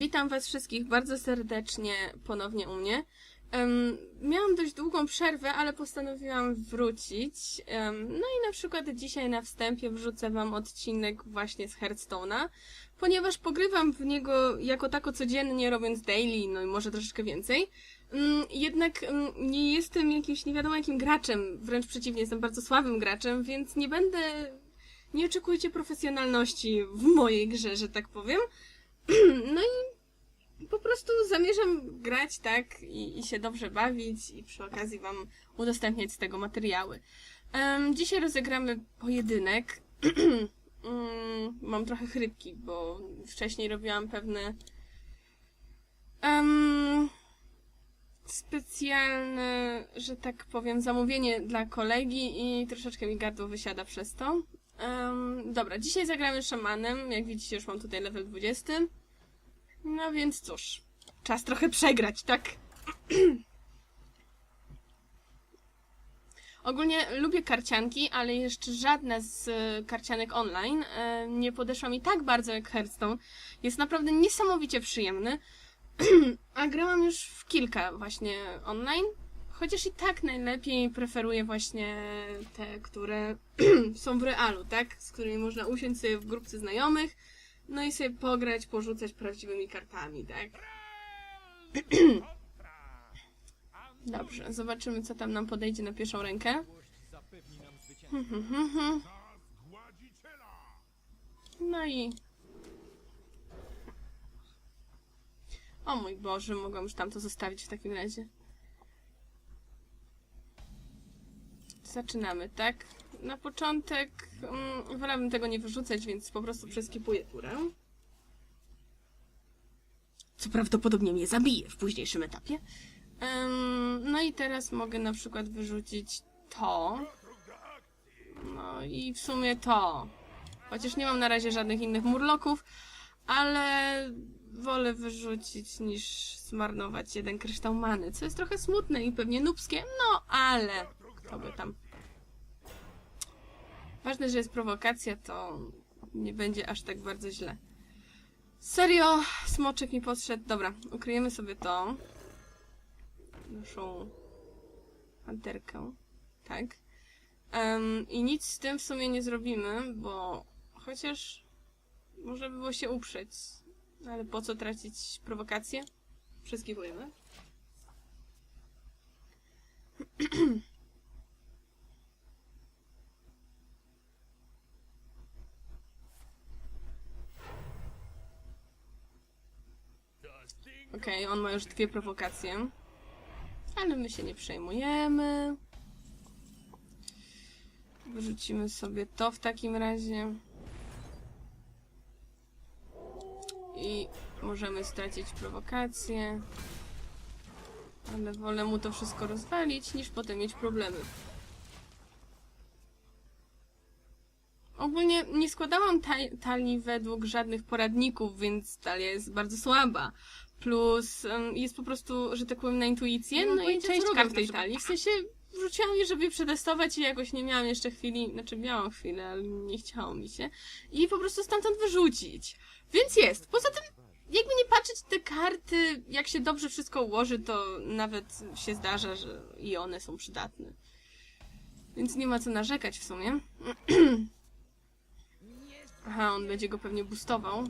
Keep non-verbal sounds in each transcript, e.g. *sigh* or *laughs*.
Witam Was wszystkich bardzo serdecznie ponownie u mnie. Em, miałam dość długą przerwę, ale postanowiłam wrócić. Em, no i na przykład dzisiaj na wstępie wrzucę Wam odcinek właśnie z Hearthstone'a, ponieważ pogrywam w niego jako tako codziennie, robiąc daily, no i może troszeczkę więcej. Mm, Jednak mm, nie jestem jakimś nie wiadomo jakim graczem, wręcz przeciwnie, jestem bardzo słabym graczem, więc nie będę. Nie oczekujcie profesjonalności w mojej grze, że tak powiem. *clears throat* No i po prostu zamierzam grać tak i, i się dobrze bawić i przy okazji Wam udostępniać z tego materiały. Em, dzisiaj rozegramy pojedynek. *clears throat* Mm, Mam trochę chrypki, bo wcześniej robiłam pewne em, specjalne, że tak powiem, zamówienie dla kolegi i troszeczkę mi gardło wysiada przez to. Em, dobra, dzisiaj zagramy szamanem. Jak widzicie, już mam tutaj level 20. No więc cóż, czas trochę przegrać, tak? *clears throat* Ogólnie lubię karcianki, ale jeszcze żadna z e, karcianek online e, nie podeszła mi tak bardzo jak Hearthstone. Jest naprawdę niesamowicie przyjemny. *clears throat* A grałam już w kilka właśnie online. Chociaż i tak najlepiej preferuję właśnie te, które *clears throat* są w realu, tak? Z którymi można usiąść sobie w grupce znajomych, no i sobie pograć, porzucać prawdziwymi kartami, tak? *clears throat* Dobrze, zobaczymy co tam nam podejdzie na pierwszą rękę. *clears throat* No i... O mój Boże, mogłam już tam to zostawić w takim razie. Zaczynamy, tak? Na początek mm, wolałabym tego nie wyrzucać, więc po prostu przeskipuję turę. Co prawdopodobnie mnie zabije w późniejszym etapie. No i teraz mogę na przykład wyrzucić to. No i w sumie to. Chociaż nie mam na razie żadnych innych murloków, ale wolę wyrzucić niż zmarnować jeden kryształ many, co jest trochę smutne i pewnie nubskie, no ale kto by tam. Ważne, że jest prowokacja, to nie będzie aż tak bardzo źle. Serio, smoczek mi podszedł. Dobra, ukryjemy sobie to. Naszą panterkę. Tak. Em, I nic z tym w sumie nie zrobimy, bo chociaż można by było się uprzeć. Ale po co tracić prowokację? Przeskiwujemy. *clears throat* Okej, on ma już dwie prowokacje. Ale my się nie przejmujemy. Wyrzucimy sobie to w takim razie. I możemy stracić prowokację. Ale wolę mu to wszystko rozwalić, niż potem mieć problemy. Ogólnie nie składałam ta- talii według żadnych poradników, więc talia jest bardzo słaba. Plus em, jest po prostu, że tak powiem, na intuicję, mam no i część kart tej talii. W sensie wrzuciłam je, żeby przetestować i jakoś nie miałam jeszcze chwili, znaczy miałam chwilę, ale nie chciało mi się. I po prostu stamtąd wyrzucić. Więc jest. Poza tym, jakby nie patrzeć te karty, jak się dobrze wszystko ułoży, to nawet się zdarza, że i one są przydatne. Więc nie ma co narzekać w sumie. *clears throat* Aha, on będzie go pewnie boostował.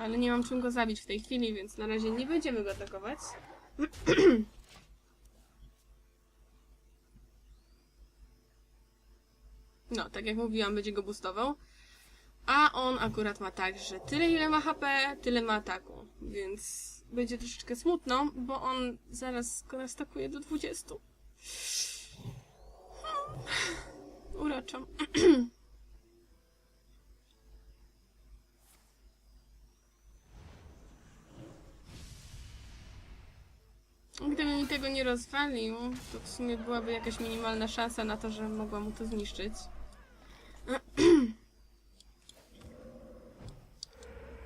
Ale nie mam czym go zabić w tej chwili, więc na razie nie będziemy go atakować. *clears throat* No, tak jak mówiłam, będzie go boostował. A on akurat ma tak, że tyle ile ma HP, tyle ma ataku. Więc będzie troszeczkę smutno, bo on zaraz go nastakuje do 20. Hmm. *clears throat* nie rozwalił, to w sumie byłaby jakaś minimalna szansa na to, że mogła mu to zniszczyć. *clears throat*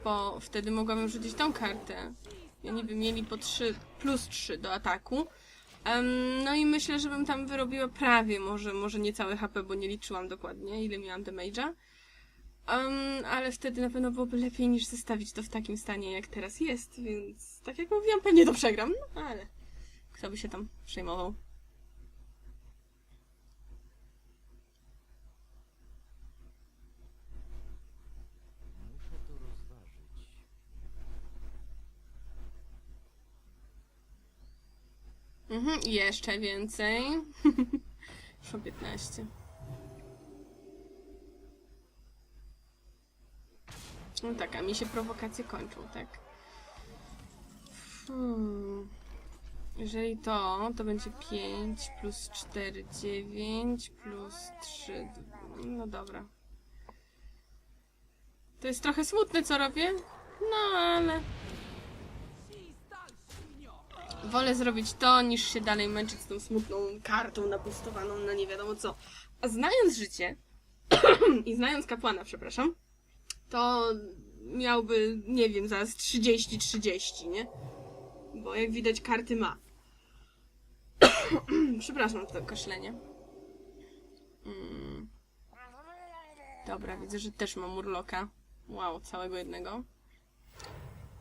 Bo wtedy mogłabym rzucić tą kartę. I oni by mieli po 3, plus 3 do ataku. Em, no i myślę, że bym tam wyrobiła prawie, może, może nie całe HP, bo nie liczyłam dokładnie, ile miałam damage'a. Um, ale wtedy na pewno byłoby lepiej niż zostawić to w takim stanie, jak teraz jest, więc tak jak mówiłam, pewnie to przegram, no ale kto by się tam przejmował. Muszę to rozważyć. Mhm, i jeszcze więcej. Już o 15. No tak, a mi się prowokacje kończą, tak? Hmm. Jeżeli to, to będzie 5 plus 4, 9 plus 3. No dobra. To jest trochę smutne, co robię. No ale. Wolę zrobić to, niż się dalej męczyć z tą smutną kartą napustowaną na nie wiadomo co. A znając życie *clears throat* i znając kapłana, przepraszam, to miałby, nie wiem, zaraz 30-30, nie? Bo jak widać, karty ma. *clears throat* przepraszam to kaszlenie. Mm. Dobra, widzę, że też mam urloka. Wow, całego jednego.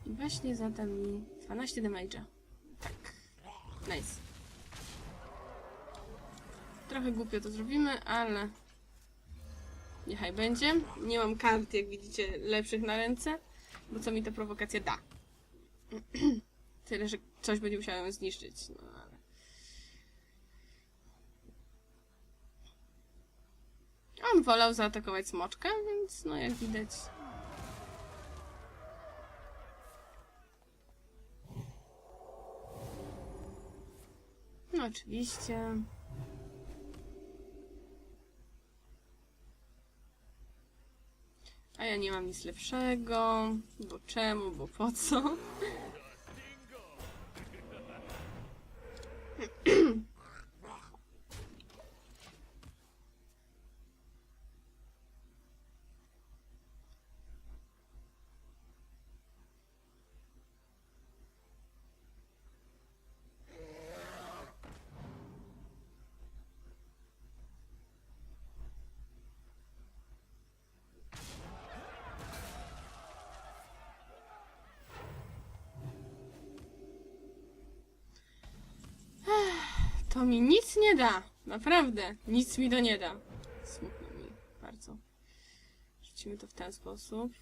I właśnie zada mi 12 damage'a. Tak. Nice. Trochę głupio to zrobimy, ale niechaj będzie. Nie mam kart, jak widzicie, lepszych na ręce, bo co mi ta prowokacja da? *clears throat* Tyle, że coś będzie musiało ją zniszczyć. No, wolał zaatakować smoczka, więc no jak widać No oczywiście. A ja nie mam nic lepszego. Bo czemu, bo po co? To mi nic nie da. Naprawdę. Nic mi to nie da. Smutno mi bardzo. Rzucimy to w ten sposób.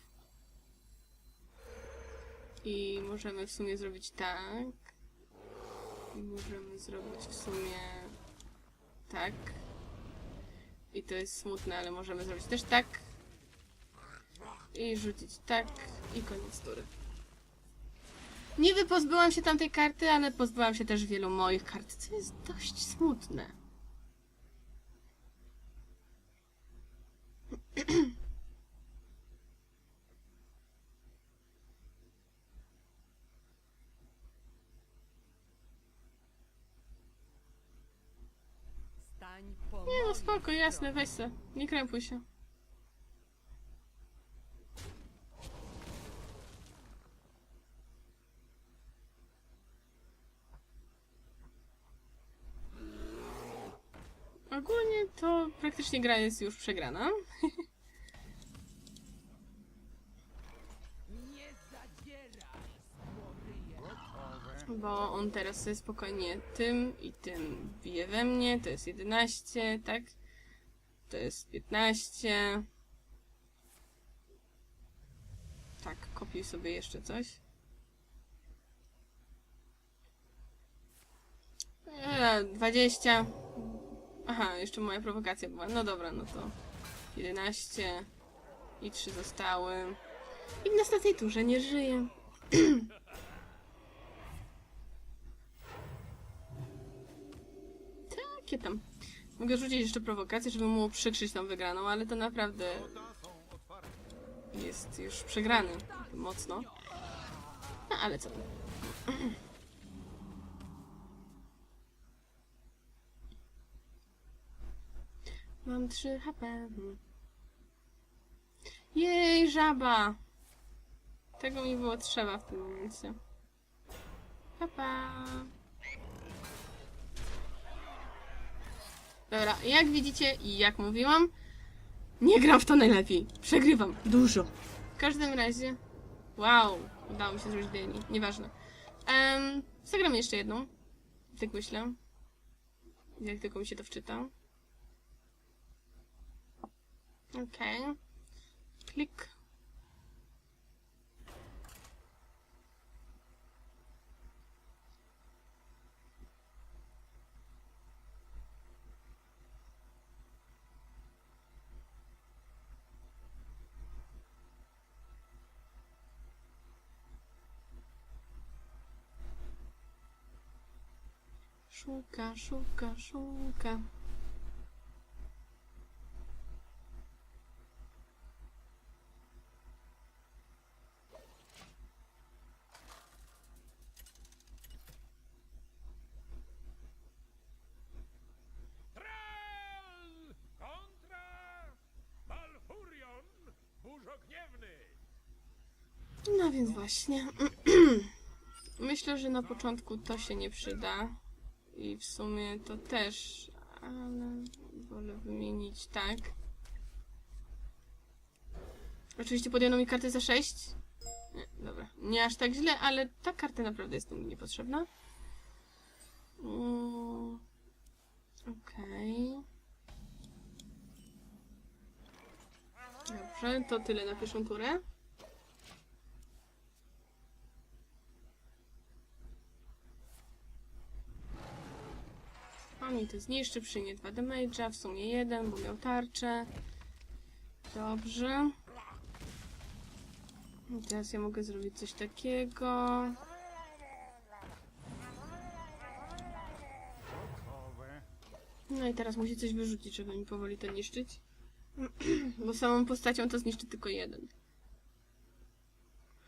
I możemy w sumie zrobić tak. I możemy zrobić w sumie tak. I to jest smutne, ale możemy zrobić też tak. I rzucić tak. I koniec tury. Niby pozbyłam się tamtej karty, ale pozbyłam się też wielu moich kart, co jest dość smutne. Nie no spoko, jasne, weź se. Nie krępuj się. Ogólnie to praktycznie gra jest już przegrana. *laughs* Bo on teraz sobie spokojnie tym i tym bije we mnie. To jest 11, tak? To jest 15. Tak, kopiuj sobie jeszcze coś. E, 20. Aha, jeszcze moja prowokacja była. No dobra, no to 11. I 3 zostały. I w następnej turze nie żyje. *clears throat* Jakie tam? Mogę rzucić jeszcze prowokację, żeby mu przykrzyć tą wygraną, ale to naprawdę jest już przegrany mocno. No ale co? *clears throat* Mam 3 HP. Jej, żaba! Tego mi było trzeba w tym momencie. Pa, Dobra, jak widzicie i jak mówiłam, Nie gram w to najlepiej. Przegrywam. Dużo. W każdym razie... Wow. Udało mi się zrobić daily. Nieważne. Um, zagram jeszcze jedną. Tak myślę. Jak tylko mi się to wczyta. Okej. Click. Szuka, szuka, szuka. Właśnie. *clears throat* Myślę, że na początku to się nie przyda. I w sumie to też, ale wolę wymienić tak. Oczywiście podjęto mi kartę za 6. Nie, dobra. Nie aż tak źle, ale ta karta naprawdę jest mi niepotrzebna. Mm, Okej. Dobrze, to tyle na pierwszą turę. Mi to zniszczy, przyjmie 2 damage'a, w sumie jeden, bo miał tarczę. Dobrze. I teraz ja mogę zrobić coś takiego. No i teraz musi coś wyrzucić, żeby mi powoli to niszczyć. *clears throat* Bo samą postacią to zniszczy tylko jeden.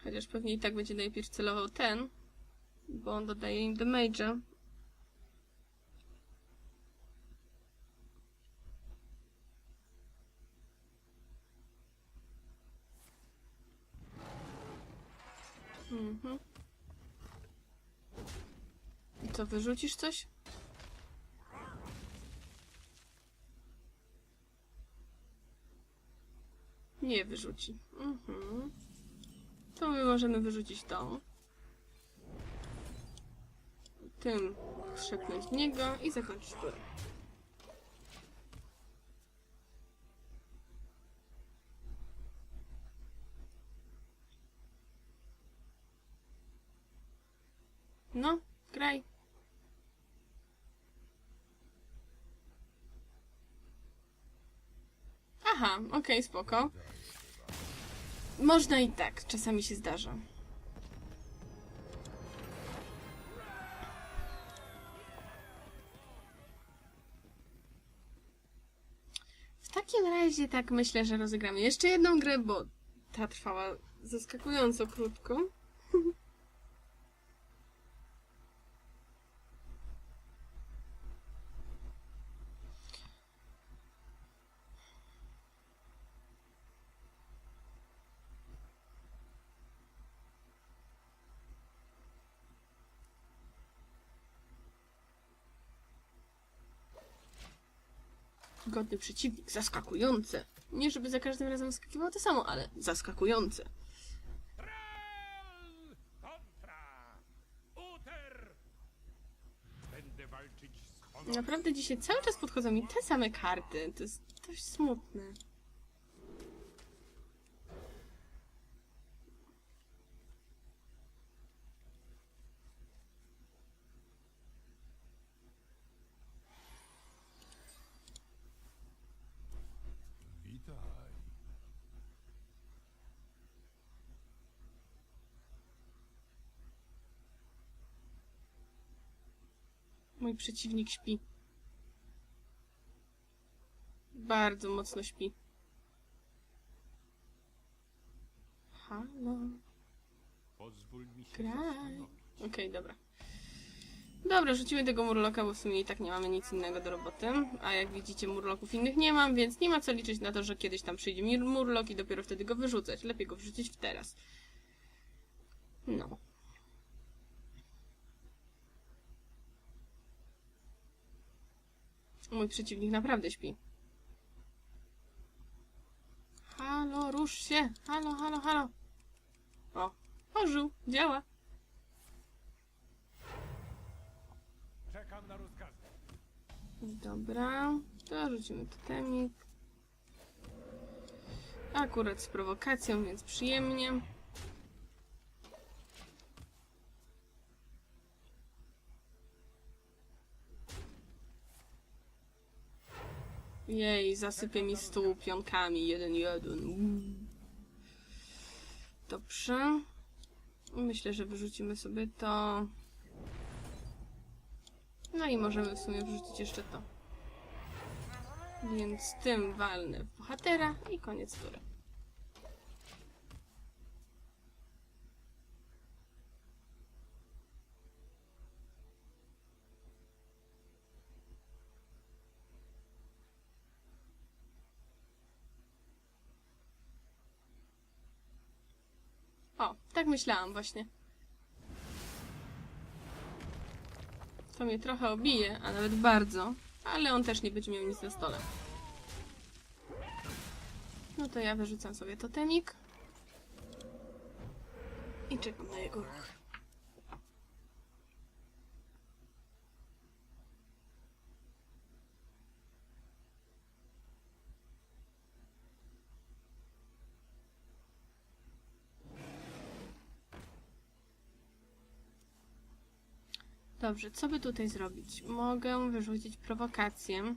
Chociaż pewnie i tak będzie najpierw celował ten, bo on dodaje im damage'a. Mhm. I co, wyrzucisz coś? Nie wyrzuci. Mhm. To my możemy wyrzucić tą. Tym w niego i zakończyć turę. No, graj. Aha, okej, spoko. Można i tak, czasami się zdarza. W takim razie tak myślę, że rozegramy jeszcze jedną grę, bo ta trwała zaskakująco krótko. Godny przeciwnik, zaskakujące. Nie żeby za każdym razem skakiwał to samo, ale zaskakujące. Naprawdę dzisiaj cały czas podchodzą mi te same karty. To jest dość smutne. Mój przeciwnik śpi. Bardzo mocno śpi. Halo. Pozwól mi się Graj. Okej, dobra. Dobra, rzucimy tego murloka, bo w sumie i tak nie mamy nic innego do roboty. A jak widzicie, murloków innych nie mam, więc nie ma co liczyć na to, że kiedyś tam przyjdzie mi murlok i dopiero wtedy go wyrzucać. Lepiej go wrzucić w teraz. No. Mój przeciwnik naprawdę śpi. Halo, rusz się! Halo, halo, halo! O, ożył, działa. Czekam na rozkazy. Dobra, to rzucimy totemik. Akurat z prowokacją, więc przyjemnie. Jej, zasypie mi stół pionkami. Jeden, jeden. Dobrze. Myślę, że wyrzucimy sobie to. No i możemy w sumie wrzucić jeszcze to. Więc tym walnę w bohatera i koniec tury. O, tak myślałam właśnie. To mnie trochę obije, a nawet bardzo, ale on też nie będzie miał nic na stole. No to ja wyrzucam sobie totemik. I czekam na jego ruch. Dobrze, co by tutaj zrobić? Mogę wyrzucić prowokację.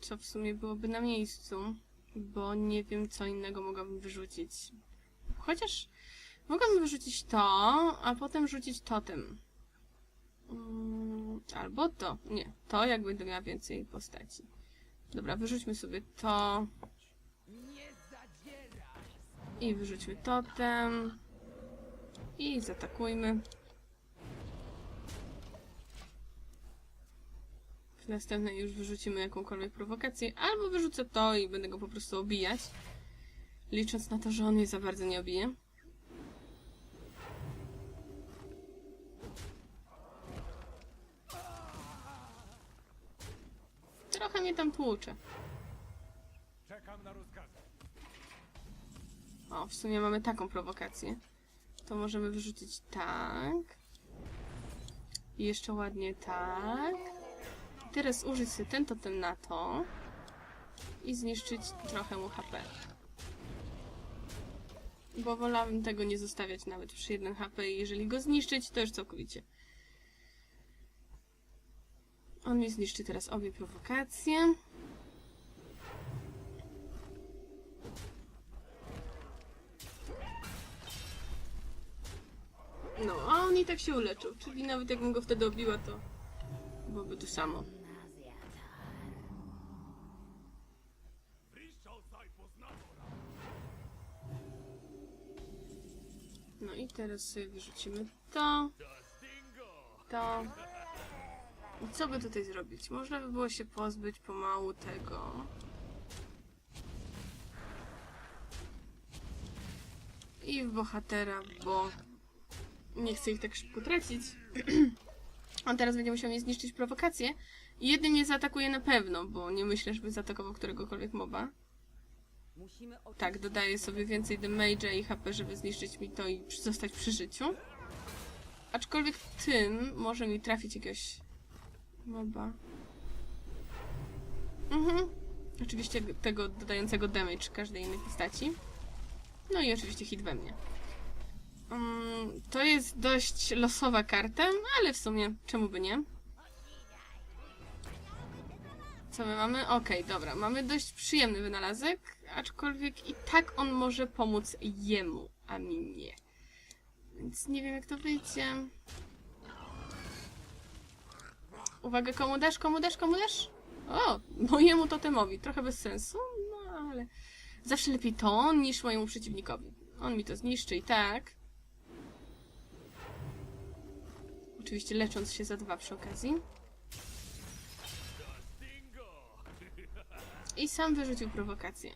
Co w sumie byłoby na miejscu, bo nie wiem, co innego mogłabym wyrzucić. Chociaż mogłabym wyrzucić to, a potem rzucić totem. Mm, albo to. Nie, to jak będę miała więcej postaci. Dobra, wyrzućmy sobie to i wyrzućmy totem. I zaatakujmy. W następnej już wyrzucimy jakąkolwiek prowokację, albo wyrzucę to i będę go po prostu obijać. Licząc na to, że on mnie za bardzo nie obije. Trochę mnie tam tłucze. Czekam na rozkazy. O, w sumie mamy taką prowokację. To możemy wyrzucić tak. I jeszcze ładnie tak. Teraz użyć sobie ten totem na to. I zniszczyć trochę mu HP. Bo wolałabym tego nie zostawiać nawet przy 1 HP i jeżeli go zniszczyć, to już całkowicie. On mi zniszczy teraz obie prowokacje. No, a on i tak się uleczył, czyli nawet jakbym go wtedy obiła, to byłoby to samo. No i teraz sobie wyrzucimy to. To. I co by tutaj zrobić? Można by było się pozbyć pomału tego. I w bohatera, bo nie chcę ich tak szybko tracić. *clears throat* On teraz będzie musiał mnie zniszczyć prowokację. I jeden mnie zaatakuje na pewno, bo nie myślę, żeby zaatakował któregokolwiek moba. Tak, dodaję sobie więcej damage'a i HP, żeby zniszczyć mi to i zostać przy życiu. Aczkolwiek tym może mi trafić jakiegoś moba. Mhm. Oczywiście tego dodającego damage każdej innej postaci. No i oczywiście hit we mnie. Mm, to jest dość losowa karta, ale w sumie czemu by nie? Co my mamy? Okej, dobra. Mamy dość przyjemny wynalazek, aczkolwiek i tak on może pomóc jemu, a mi nie. Więc nie wiem jak to wyjdzie. Uwaga, komu dasz, komu dasz, komu dasz? O, mojemu totemowi. Trochę bez sensu, no ale zawsze lepiej to niż mojemu przeciwnikowi. On mi to zniszczy i tak. Oczywiście lecząc się za dwa przy okazji. I sam wyrzucił prowokację.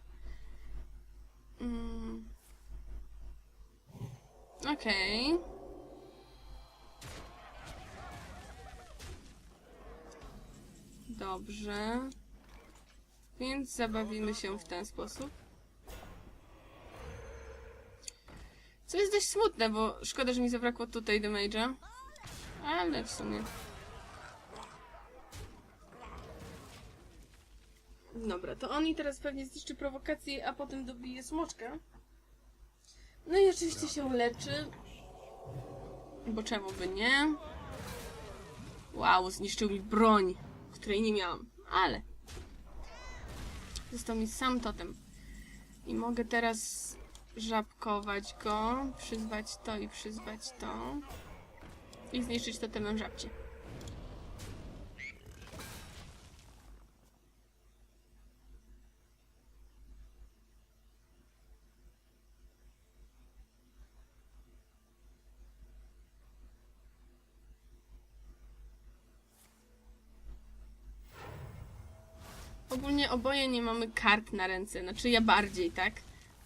Mm. Okej. Dobrze. Więc zabawimy się w ten sposób. Co jest dość smutne, bo szkoda, że mi zabrakło tutaj damage'a. Ale w sumie... Dobra, to oni teraz pewnie zniszczy prowokację, a potem dobije smoczka. No i oczywiście się uleczy. Bo czemu by nie? Wow, zniszczył mi broń, której nie miałam. Ale został mi sam totem. I mogę teraz żabkować go, przyzwać to i przyzwać to. I zniszczyć totemem żabcie. Ogólnie oboje nie mamy kart na ręce. Znaczy ja bardziej, tak?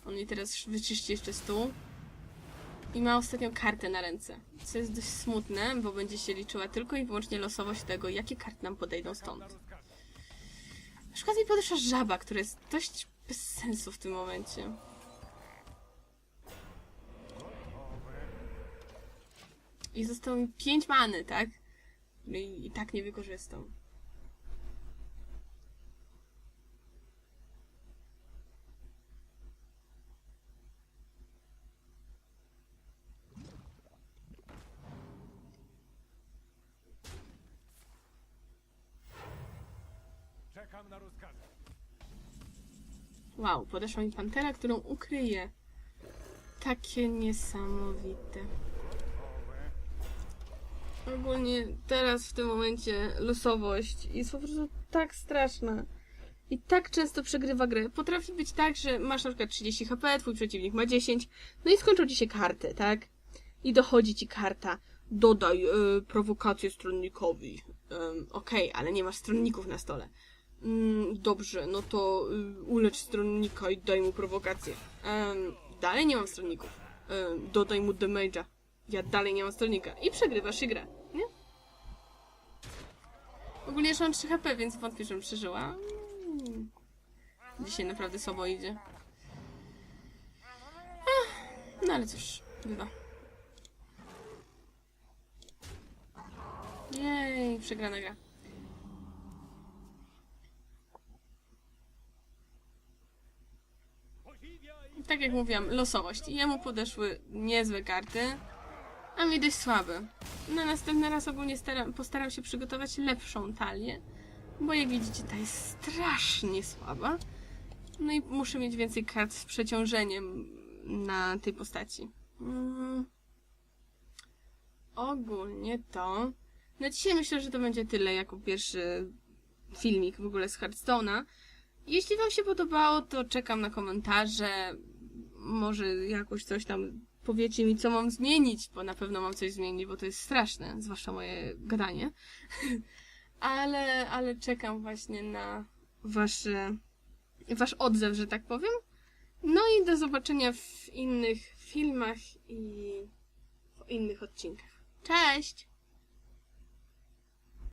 On mi teraz wyczyści jeszcze stół. I ma ostatnią kartę na ręce. Co jest dość smutne, bo będzie się liczyła tylko i wyłącznie losowość tego, jakie karty nam podejdą stąd. Na przykład mi podeszła żaba, która jest dość bez sensu w tym momencie. I zostało mi 5 many, tak? I, I tak nie wykorzystam. Czekam na rozkazy. Wow, podeszła mi pantera, którą ukryję. Takie niesamowite. Ogólnie teraz w tym momencie losowość jest po prostu tak straszna. I tak często przegrywa grę. Potrafi być tak, że masz na przykład 30 HP, twój przeciwnik ma 10, no i skończą ci się karty, tak? I dochodzi ci karta. Dodaj y, prowokację stronnikowi. Ym, Okej, ale nie masz stronników na stole. Mm, dobrze, no to y, ulecz stronnika i daj mu prowokację. Dalej nie mam stronników. Em, dodaj mu damage'a. Ja dalej nie mam stronnika. I przegrywasz się grę, nie? Ogólnie jeszcze mam 3 HP, więc wątpię, żebym przeżyła. Mm. Dzisiaj naprawdę słabo idzie. Ach, no ale cóż, bywa. Jej, przegrana gra. Tak jak mówiłam, losowość. Jemu podeszły niezłe karty, a mi dość słabe. Na następny raz ogólnie staram, postaram się przygotować lepszą talię, bo jak widzicie ta jest strasznie słaba. No i muszę mieć więcej kart z przeciążeniem na tej postaci. Mm. Ogólnie to... Na dzisiaj myślę, że to będzie tyle jako pierwszy filmik w ogóle z Hearthstone'a. Jeśli Wam się podobało, to czekam na komentarze. Może jakoś coś tam powiecie mi, co mam zmienić, bo na pewno mam coś zmienić, bo to jest straszne, zwłaszcza moje gadanie. *laughs* ale, ale czekam właśnie na wasze, wasz odzew, że tak powiem. No i do zobaczenia w innych filmach i w innych odcinkach. Cześć!